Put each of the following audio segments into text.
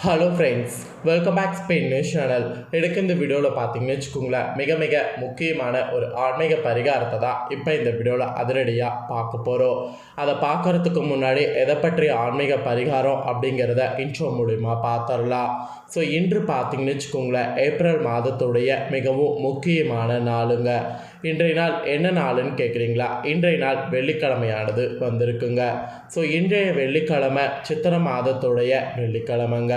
Hello friends welcome back Spain news channel எடுக்க இந்த வீடியோவில் பார்த்தீங்கன்னு வச்சுக்கோங்களேன் மிக மிக முக்கியமான ஒரு ஆன்மீக பரிகாரத்தை தான் இப்போ இந்த வீடியோவில் அதிரடியாக பார்க்க போகிறோம் அதை பார்க்கறதுக்கு முன்னாடி எதை பற்றிய ஆன்மீக பரிகாரம் அப்படிங்கிறத இன்ட்ரோ மூலிமா பார்த்துடலாம். ஸோ இன்று பார்த்தீங்கன்னு வச்சுக்கோங்களேன் ஏப்ரல் மாதத்துடைய மிகவும் முக்கியமான நாளுங்க. இன்றைய நாள் என்ன நாளுன்னு கேட்குறீங்களா இன்றைய நாள் வெள்ளிக்கிழமையானது வந்திருக்குங்க. ஸோ இன்றைய வெள்ளிக்கிழமை சித்திர மாதத்துடைய வெள்ளிக்கிழமைங்க.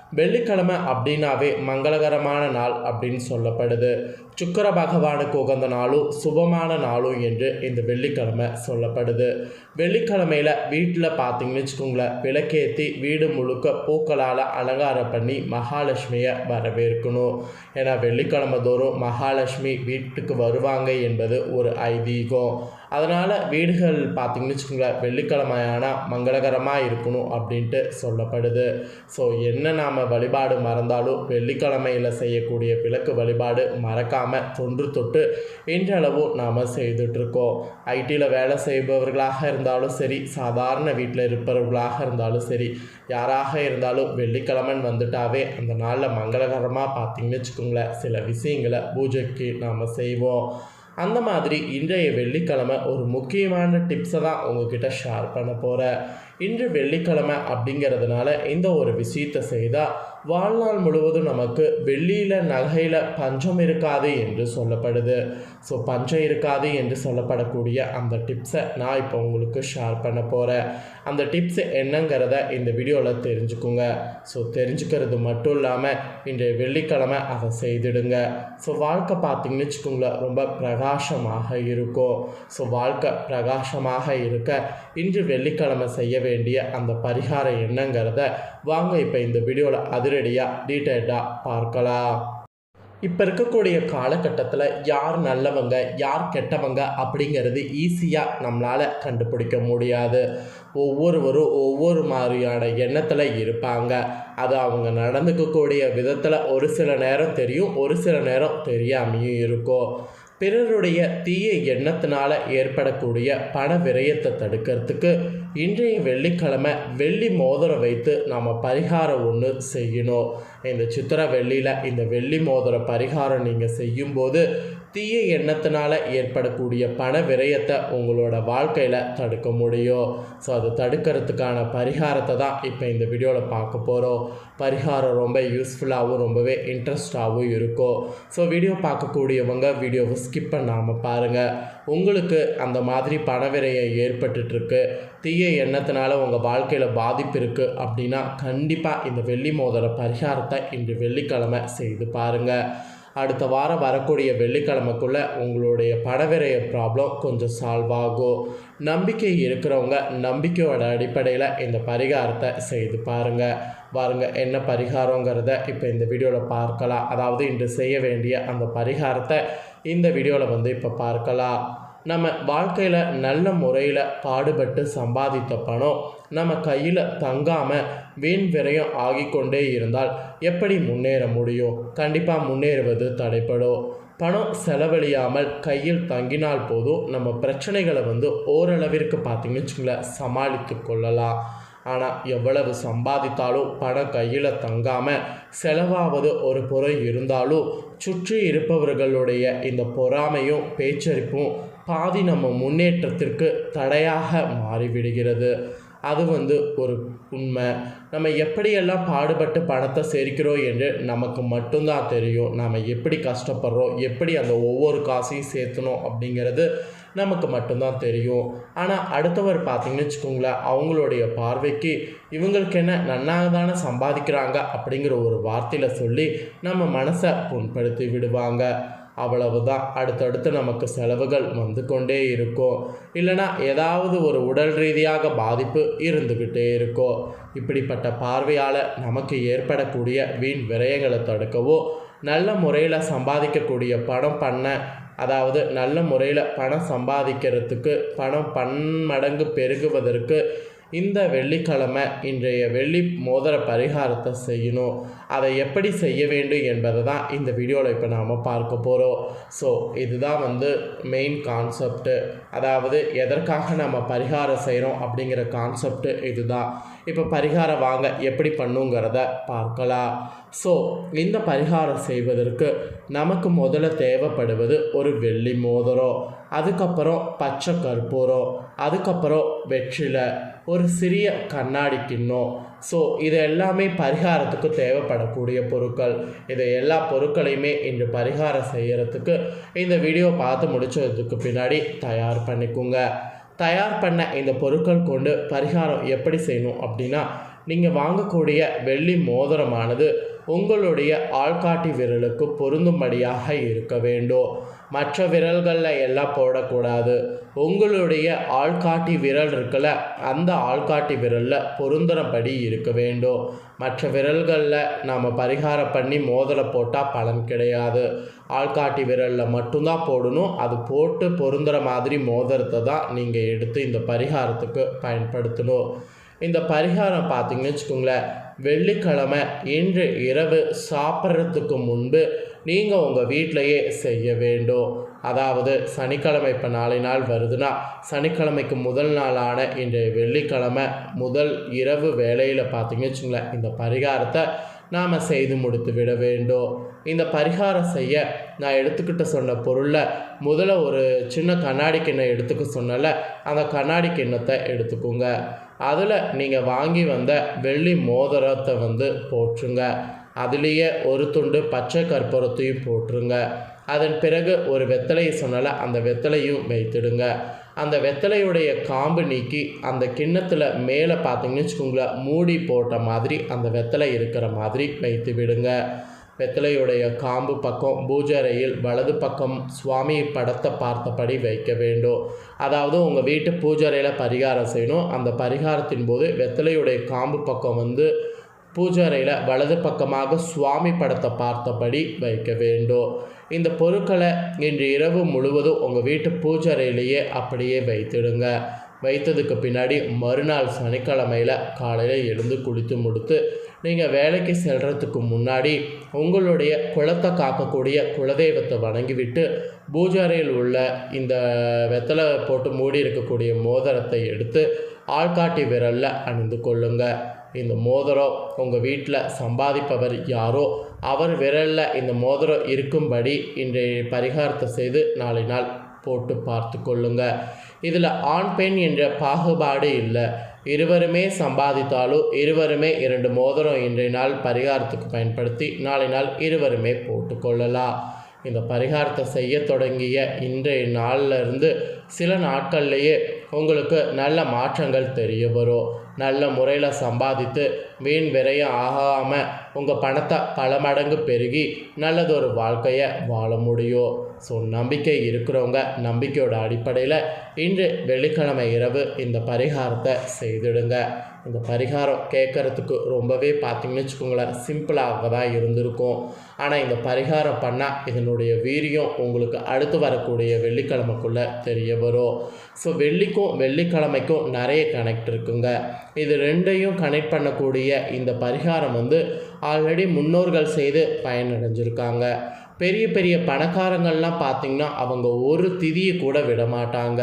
வெள்ளிக்கிழமை அப்படின்னாவே மங்களகரமான நாள் அப்படின்னு சொல்லப்படுது. சுக்கர பகவானுக்கு உகந்த நாளும் சுபமான நாளும் என்று இந்த வெள்ளிக்கிழமை சொல்லப்படுது. வெள்ளிக்கிழமையில் வீட்டில் பார்த்தீங்கன்னு வச்சுக்கோங்களேன் விளக்கேற்றி வீடு முழுக்க பூக்களால் அலங்காரம் பண்ணி மகாலட்சுமியை வரவேற்கணும். ஏன்னா வெள்ளிக்கிழமை தோறும் மகாலட்சுமி வீட்டுக்கு வருவாங்க என்பது ஒரு ஐதீகம். அதனால் வீடுகள் பார்த்தீங்கன்னு வச்சுக்கோங்களேன் வெள்ளிக்கிழமையான மங்களகரமாக இருக்கணும் அப்படின்ட்டு சொல்லப்படுது. ஸோ என்ன நாம் வழிபாடு மறந்தாலும் வெள்ளிக்கிழமையில் செய்யக்கூடிய விளக்கு வழிபாடு மறக்காமல் தொன்று தொட்டு இன்றளவும் நாம் செய்துட்ருக்கோம் ஐடியில் வேலை செய்பவர்களாக இருந்தாலும் சரி சாதாரண வீட்டில் இருப்பவர்களாக இருந்தாலும் சரி யாராக இருந்தாலும் வெள்ளிக்கிழமைன்னு வந்துட்டாவே அந்த நாளில் மங்களகரமாக பார்த்தீங்கன்னு வச்சுக்கோங்களேன் சில விஷயங்களை பூஜைக்கு நாம் செய்வோம். அந்த மாதிரி இன்றைய வெள்ளிக்கிழமை ஒரு முக்கியமான டிப்ஸை தான் உங்ககிட்ட ஷேர் பண்ண போகிறேன் இன்று வெள்ளிக்கிழமை அப்படிங்கிறதுனால இந்த ஒரு விஷயத்தை செய்தால் வாழ்நாள் முழுவதும் நமக்கு வெள்ளியில் நகையில் பஞ்சம் இருக்காது என்று சொல்லப்படுது. ஸோ பஞ்சம் இருக்காது என்று சொல்லப்படக்கூடிய அந்த டிப்ஸை நான் இப்போ உங்களுக்கு ஷேர் பண்ண போகிறேன் அந்த டிப்ஸ் என்னங்கிறத இந்த வீடியோவில் தெரிஞ்சுக்குங்க. ஸோ தெரிஞ்சுக்கிறது மட்டும் இல்லாமல் இன்றைய வெள்ளிக்கிழமை அதை செய்திடுங்க. ஸோ வாழ்க்கை பார்த்தீங்கன்னு வச்சுக்கோங்களேன் ரொம்ப பிரகாசமாக இருக்கும். ஸோ வாழ்க்கை பிரகாசமாக இருக்க இன்று வெள்ளிக்கிழமை செய்ய வேண்டிய அந்த பரிகாரம் என்னங்கிறத வாங்க. இப்போ இந்த வீடியோவில் அதிரடியாக டீட்டெயில்டாக பார்க்கலாம். இப்போ இருக்கக்கூடிய காலகட்டத்தில் யார் நல்லவங்க யார் கெட்டவங்க அப்படிங்கிறது ஈஸியாக நம்மளால் கண்டுபிடிக்க முடியாது. ஒவ்வொருவரும் ஒவ்வொரு மாதிரியான எண்ணத்தில் இருப்பாங்க. அது அவங்க நடந்துக்கக்கூடிய விதத்தில் ஒரு சில நேரம் தெரியும் ஒரு சில நேரம் தெரியாமையும் இருக்கும். பிறருடைய தீய எண்ணத்தினால ஏற்படக்கூடிய பண விரயத்தை தடுக்கிறதுக்கு இன்றைய வெள்ளிக்கிழமை வெள்ளி மோதிரம் வைத்து நாம் பரிகாரம் ஒன்று செய்யணும். இந்த சித்திரை வெள்ளியில் இந்த வெள்ளி மோதிர பரிகாரம் நீங்கள் செய்யும்போது தீய எண்ணத்தினால ஏற்படக்கூடிய பண விரயத்தை உங்களோட வாழ்க்கையில் தடுக்க முடியும். ஸோ அதை தடுக்கிறதுக்கான பரிகாரத்தை தான் இப்போ இந்த வீடியோவில் பார்க்க போகிறோம் பரிகாரம் ரொம்ப யூஸ்ஃபுல்லாகவும் ரொம்பவே இன்ட்ரெஸ்டாகவும் இருக்கும். ஸோ வீடியோ பார்க்கக்கூடியவங்க வீடியோவை ஸ்கிப் பண்ணாமல் பாருங்கள் உங்களுக்கு அந்த மாதிரி பண விரயம் ஏற்பட்டுட்ருக்கு தீய எண்ணத்தினால உங்கள் வாழ்க்கையில் பாதிப்பு இருக்குது அப்படின்னா கண்டிப்பாக இந்த வெள்ளி மோதிர பரிகாரத்தை இன்று வெள்ளிக்கிழமை செய்து பாருங்கள் அடுத்த வாரம் வரக்கூடிய வெள்ளிக்கிழமைக்குள்ளே உங்களுடைய பணவிரய ப்ராப்ளம் கொஞ்சம் சால்வ் ஆகும். நம்பிக்கை இருக்கிறவங்க நம்பிக்கையோட அடிப்படையில் இந்த பரிகாரத்தை செய்து பாருங்கள் பாருங்க என்ன பரிகாரங்கிறத இப்போ இந்த வீடியோவில் பார்க்கலாம். அதாவது இன்று செய்ய வேண்டிய அந்த பரிகாரத்தை இந்த வீடியோவில் வந்து இப்போ பார்க்கலாம். நம்ம வாழ்க்கையில் நல்ல முறையில் பாடுபட்டு சம்பாதித்த பணம் நம்ம கையில் தங்காமல் வீண் விரயம் ஆகிக்கொண்டே இருந்தால் எப்படி முன்னேற முடியும்? கண்டிப்பாக முன்னேறுவது தடைப்படும். பணம் செலவழியாமல் கையில் தங்கினால் போதும் நம்ம பிரச்சனைகளை வந்து ஓரளவிற்கு பார்த்திங்கன்னு வச்சுங்களேன் சமாளித்து கொள்ளலாம். ஆனால் எவ்வளவு சம்பாதித்தாலும் பணம் கையில் தங்காமல் செலவாவது ஒரு புறம் இருந்தாலும் சுற்றி இருப்பவர்களுடைய இந்த பொறாமையும் பேச்சரிப்பும் பாதி நம்ம முன்னேற்றத்திற்கு தடையாக மாறிவிடுகிறது. அது வந்து ஒரு உண்மை. நம்ம எப்படியெல்லாம் பாடுபட்டு பணத்தை சேர்க்கிறோம் என்று நமக்கு மட்டும்தான் தெரியும். நாம் எப்படி கஷ்டப்படுறோம்? எப்படி அந்த ஒவ்வொரு காசையும் சேர்த்தணும் அப்படிங்கிறது நமக்கு மட்டும்தான் தெரியும். ஆனால் அடுத்தவர் பார்த்தீங்கன்னு வச்சுக்கோங்களேன் அவங்களுடைய பார்வைக்கு இவங்களுக்கு என்ன நன்னாக தானே சம்பாதிக்கிறாங்க அப்படிங்கிற ஒரு வார்த்தையில் சொல்லி நம்ம மனசை புண்படுத்தி விடுவாங்க. அவ்வளவுதான். அடுத்தடுத்து நமக்கு செலவுகள் வந்து கொண்டே இருக்கும். இல்லைனா ஏதாவது ஒரு உடல் ரீதியாக பாதிப்பு இருந்துக்கிட்டே இருக்கும். இப்படிப்பட்ட பார்வையால் நமக்கு ஏற்படக்கூடிய வீண் விரயங்களை தடுக்கவோ நல்ல முறையில் சம்பாதிக்கக்கூடிய பணம் பண்ண அதாவது நல்ல முறையில் பணம் சம்பாதிக்கிறதுக்கு பணம் பன்மடங்கு பெருகுவதற்கு இந்த வெள்ளிக்கிழமை இன்றைய வெள்ளி மோதிர பரிகாரத்தை செய்யணும். அதை எப்படி செய்ய வேண்டும் என்பதை தான் இந்த வீடியோவில் இப்போ நாம் பார்க்க போகிறோம் ஸோ இதுதான் வந்து மெயின் கான்செப்ட்டு அதாவது எதற்காக நம்ம பரிகாரம் செய்கிறோம் அப்படிங்கிற கான்செப்ட்டு இதுதான். இப்போ பரிகாரம் வாங்க எப்படி பண்ணுங்கிறத பார்க்கலாம். ஸோ இந்த பரிகாரம் செய்வதற்கு நமக்கு முதல்ல தேவைப்படுவது ஒரு வெள்ளி மோதிரம். அதுக்கப்புறம் பச்சை கற்பூரம். அதுக்கப்புறம் வெற்றிலை ஒரு சிறிய கண்ணாடி கிண்ணம் ஸோ இது எல்லாமே பரிகாரத்துக்கு தேவைப்படக்கூடிய பொருட்கள். இதை எல்லா பொருட்களையுமே இன்று பரிகாரம் செய்கிறதுக்கு இந்த வீடியோ பார்த்து முடிச்சதுக்கு பின்னாடி தயார் பண்ணிக்கோங்க. தயார் பண்ண இந்த பொருட்கள் கொண்டு பரிகாரம் எப்படி செய்யணும் அப்படின்னா நீங்கள் வாங்கக்கூடிய வெள்ளி மோதிரமானது உங்களுடைய ஆள்காட்டி விரலுக்கு பொருந்தும்படியாக இருக்க வேண்டும். மற்ற விரல்களில் எல்லாம் போடக்கூடாது. உங்களுடைய ஆள்காட்டி விரல் இருக்குல்ல அந்த ஆள்காட்டி விரலில் பொருந்துறபடி இருக்க வேண்டும். மற்ற விரல்களில் நாம் பரிகாரம் பண்ணி மோதலை போட்டால் பலன் கிடையாது. ஆள்காட்டி விரலில் மட்டும்தான் போடணும். அது போட்டு பொருந்துகிற மாதிரி மோதிரத்தை தான் நீங்கள் எடுத்து இந்த பரிகாரத்துக்கு பயன்படுத்தணும். இந்த பரிகாரம் பார்த்தீங்கன்னு வச்சுக்கோங்களேன் வெள்ளிக்கிழமை இன்று இரவு சாப்பிட்றதுக்கு முன்பு நீங்கள் உங்கள் வீட்டிலையே செய்ய வேண்டும். அதாவது சனிக்கிழமை இப்போ நாளை நாள் வருதுன்னா சனிக்கிழமைக்கு முதல் நாளான இன்றைய வெள்ளிக்கிழமை முதல் இரவு வேலையில் பார்த்தீங்கன்னு வச்சுங்களேன் இந்த பரிகாரத்தை நாம் செய்து முடித்து விட வேண்டும். இந்த பரிகாரம் செய்ய நான் எடுத்துக்கிட்ட சொன்ன பொருளில் முதல்ல ஒரு சின்ன கண்ணாடி கிண்ணம் எடுத்துக்க சொன்னல அந்த கண்ணாடி கிண்ணத்தை எடுத்துக்கோங்க. அதில் நீங்கள் வாங்கி வந்த வெள்ளி மோதிரத்தை வந்து போட்டுருங்க அதுலேயே ஒரு துண்டு பச்சை கற்பூரத்தையும் போட்டுருங்க அதன் பிறகு ஒரு வெத்தலையை சொன்னால அந்த வெத்தலையும் வைத்துடுங்க. அந்த வெத்தலையுடைய காம்பு நீக்கி அந்த கிண்ணத்தில் மேலே பார்த்தீங்கன்னு வச்சுக்கோங்களேன் மூடி போட்ட மாதிரி அந்த வெத்தலை இருக்கிற மாதிரி வைத்து விடுங்க. வெத்தலையுடைய காம்பு பக்கம் பூஜரையில் வலது பக்கம் சுவாமி படத்தை பார்த்தபடி வைக்க வேண்டும். அதாவது உங்கள் வீட்டு பூஜரையில் பரிகாரம் செய்யணும். அந்த பரிகாரத்தின் போது வெத்தலையுடைய காம்பு பக்கம் வந்து பூஜரையில் வலது பக்கமாக சுவாமி படத்தை பார்த்தபடி வைக்க வேண்டும். இந்த பொருட்களை இன்று இரவு முழுவதும் உங்கள் வீட்டு பூஜரையிலேயே அப்படியே வைத்திடுங்க. வைத்ததுக்கு பின்னாடி மறுநாள் சனிக்கிழமையில் காலையில் எழுந்து குளித்து முடித்து நீங்கள் வேலைக்கு செல்கிறதுக்கு முன்னாடி உங்களுடைய குளத்தை காக்கக்கூடிய குலதெய்வத்தை வணங்கிவிட்டு பூஜாரையில் உள்ள இந்த வெத்தலை போட்டு மூடி இருக்கக்கூடிய மோதிரத்தை எடுத்து ஆள்காட்டி விரலில் அணிந்து கொள்ளுங்கள் இந்த மோதிரம் உங்கள் வீட்டில் சம்பாதிப்பவர் யாரோ அவர் விரலில் இந்த மோதிரம் இருக்கும்படி இன்றைய பரிகாரத்தை செய்து நாளை நாள் போட்டு பார்த்து கொள்ளுங்க. இதில் ஆண் பெண் என்ற பாகுபாடு இல்லை. இருவருமே சம்பாதித்தாலும் இருவருமே இரண்டு மோதிரம் இன்றைய நாள் பரிகாரத்துக்கு பயன்படுத்தி நாளை நாள் இருவருமே போட்டுக்கொள்ளலாம் இந்த பரிகாரத்தை செய்ய தொடங்கிய இன்றைய நாளில் இருந்து சில நாட்கள்லேயே உங்களுக்கு நல்ல மாற்றங்கள் தெரிய வரும். நல்ல முறையில் சம்பாதித்து வீண் விரையும் ஆகாமல் உங்கள் பணத்தை பல மடங்கு பெருகி நல்லதொரு வாழ்க்கையை வாழ முடியும். ஸோ நம்பிக்கை இருக்கிறவங்க நம்பிக்கையோட அடிப்படையில் இன்று வெள்ளிக்கிழமை இரவு இந்த பரிகாரத்தை செய்திடுங்க. இந்த பரிகாரம் கேட்குறதுக்கு ரொம்பவே பார்த்திங்கன்னு வச்சுக்கோங்களேன் சிம்பிளாக தான் இருந்திருக்கும். ஆனால் இந்த பரிகாரம் பண்ணால் இதனுடைய வீரியம் உங்களுக்கு அடுத்து வரக்கூடிய வெள்ளிக்கிழமைக்குள்ளே தெரிய வரும். ஸோ வெள்ளிக்கும் வெள்ளிக்கிழமைக்கும் நிறைய கனெக்ட் இருக்குங்க. இது ரெண்டையும் கனெக்ட் பண்ணக்கூடிய இந்த பரிகாரம் வந்து ஆல்ரெடி முன்னோர்கள் செய்து பயனடைஞ்சிருக்காங்க. பெரிய பெரிய பணக்காரங்கள்லாம் பார்த்திங்கன்னா அவங்க ஒரு திதியை கூட விட மாட்டாங்க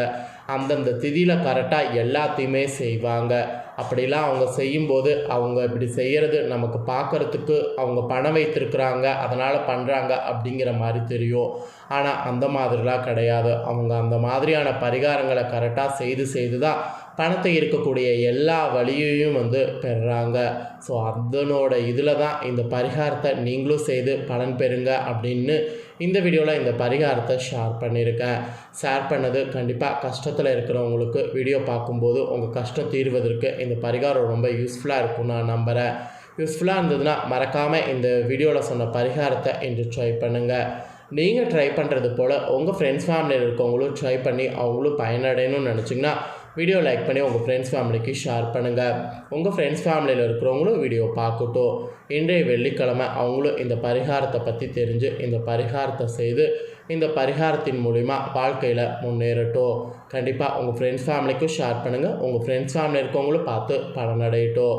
அந்தந்த திதியில் கரெக்டாக எல்லாத்தையுமே செய்வாங்க. அப்படிலாம் அவங்க செய்யும்போது அவங்க இப்படி செய்கிறது நமக்கு பார்க்குறதுக்கு அவங்க பணம் வைத்திருக்கிறாங்க அதனால் பண்ணுறாங்க அப்படிங்கிற மாதிரி தெரியும். ஆனால் அந்த மாதிரிலாம் கிடையாது. அவங்க அந்த மாதிரியான பரிகாரங்களை கரெக்டாக செய்து செய்து தான் பணத்தை இருக்கக்கூடிய எல்லா வழியையும் வந்து பெறுறாங்க ஸோ அதனோட இதில் தான் இந்த பரிகாரத்தை நீங்களும் செய்து பலன் பெறுங்க அப்படின்னு இந்த வீடியோவில் இந்த பரிகாரத்தை ஷேர் பண்ணியிருக்கேன் ஷேர் பண்ணது கண்டிப்பாக கஷ்டத்தில் இருக்கிறவங்களுக்கு வீடியோ பார்க்கும்போது உங்கள் கஷ்டம் தீர்வதற்கு இந்த பரிகாரம் ரொம்ப யூஸ்ஃபுல்லாக இருக்கும் நான் நம்புகிறேன் யூஸ்ஃபுல்லாக இருந்ததுன்னா மறக்காமல் இந்த வீடியோவில் சொன்ன பரிகாரத்தை இன்று ட்ரை பண்ணுங்கள் நீங்கள் ட்ரை பண்ணுறது போல் உங்கள் ஃப்ரெண்ட்ஸ் ஃபேமிலியில் இருக்கவங்களும் ட்ரை பண்ணி அவங்களும் பயனடையணும்னு நினச்சிங்கன்னா வீடியோ லைக் பண்ணி உங்கள் ஃப்ரெண்ட்ஸ் ஃபேமிலிக்கு ஷேர் பண்ணுங்கள் உங்கள் ஃப்ரெண்ட்ஸ் ஃபேமிலியில் இருக்கிறவங்களும் வீடியோ பார்க்கட்டும். இன்றைய வெள்ளிக்கிழமை அவங்களும் இந்த பரிகாரத்தை பற்றி தெரிஞ்சு இந்த பரிகாரத்தை செய்து இந்த பரிகாரத்தின் மூலிமா வாழ்க்கையில் முன்னேறட்டும். கண்டிப்பாக உங்கள் ஃப்ரெண்ட்ஸ் ஃபேமிலிக்கும் ஷேர் பண்ணுங்கள் உங்கள் ஃப்ரெண்ட்ஸ் ஃபேமிலி இருக்கவங்களும் பார்த்து பலனடையட்டும்.